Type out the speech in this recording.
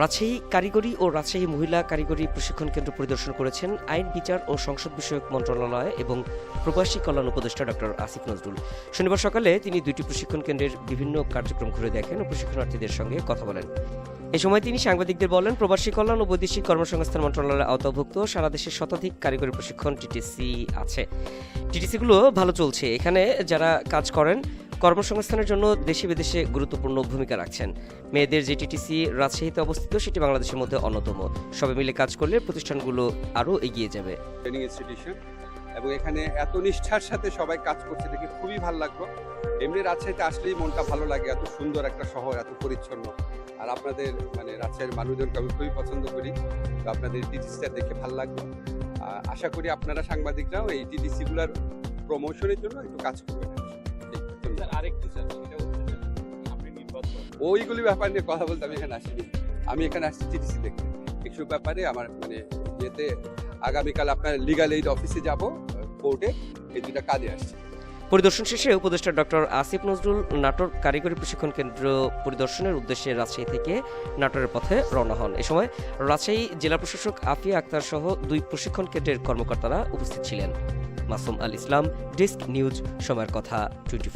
রাজশাহী কারিগরি ও রাজশাহী মহিলা কারিগরি প্রশিক্ষণ কেন্দ্র পরিদর্শন করেছেন আইন, বিচার ও সংসদ বিষয়ক মন্ত্রণালয় এবং প্রবাসী কল্যাণ উপদেষ্টা ডক্টর আসিফ নজরুল। শনিবার সকালে তিনি দুইটি প্রশিক্ষণ কেন্দ্রের বিভিন্ন কার্যক্রম ঘুরে দেখেন ও প্রশিক্ষণার্থীদের সঙ্গে কথা বলেন। এ সময় তিনি সাংবাদিকদের বলেন, প্রবাসী কল্যাণ ও বৈদেশিক কর্মসংস্থান মন্ত্রণালয়ের আওতাভুক্ত সারা দেশের শতাধিক কারিগরি প্রশিক্ষণ টিটিসি আছে। টিটিসিগুলো ভালো চলছে। এখানে যারা কাজ করেন কর্মসংস্থানের জন্য দেশে বিদেশে গুরুত্বপূর্ণ ভূমিকা রাখছেন। মেয়েদের যে টিটিসি রাজশাহীতে অবস্থিত, সেটি বাংলাদেশের মধ্যে অন্যতম। সবাই মিলে কাজ করলে প্রতিষ্ঠানগুলো আরও এগিয়ে যাবে। ট্রেনিং ইনস্টিটিউশন এবং এখানে এত নিষ্ঠার সাথে সবাই কাজ করছে দেখে খুবই ভালো লাগল। এমনি রাজশাহীতে আসলেই মনটা ভালো লাগে, এত সুন্দর একটা শহর, এত পরিচ্ছন্ন। আর আপনাদের মানে রাজশাহীর মানুষজনকে আমি খুবই পছন্দ করি। তো আপনাদের টিটিসিটা দেখে ভালো লাগল। আশা করি আপনারা সাংবাদিকরাও এই টিটিসিগুলোর প্রমোশনের জন্য একটু কাজ করবেন। এই জন্য। স্যার সেটা হচ্ছে আপনি নির্বাচন ওইগুলি ব্যাপার নিয়ে কথা বলতে আমি এখানে আসিনি। আমি এখানে আসছি টিটিসি দেখতে। এইসব ব্যাপারে আমার মানে যেতে আগামীকাল আপনার লিগাল এইড অফিসে যাব কোর্টে এই দুটা কাজে আসছি। পরিদর্শন শেষে উপদেষ্টা ডক্টর আসিফ নজরুল নাটোর কারিগরি প্রশিক্ষণ কেন্দ্র পরিদর্শনের উদ্দেশ্যে রাজশাহী থেকে নাটোরের পথে রওনা হন। এ সময় রাজশাহী জেলা প্রশাসক আফিয়া আক্তার সহ দুই প্রশিক্ষণ কেন্দ্রের কর্মকর্তারা উপস্থিত ছিলেন। মাসুম আল ইসলাম ডেস্ক নিউজ সময়ের কথা টোয়েন্টি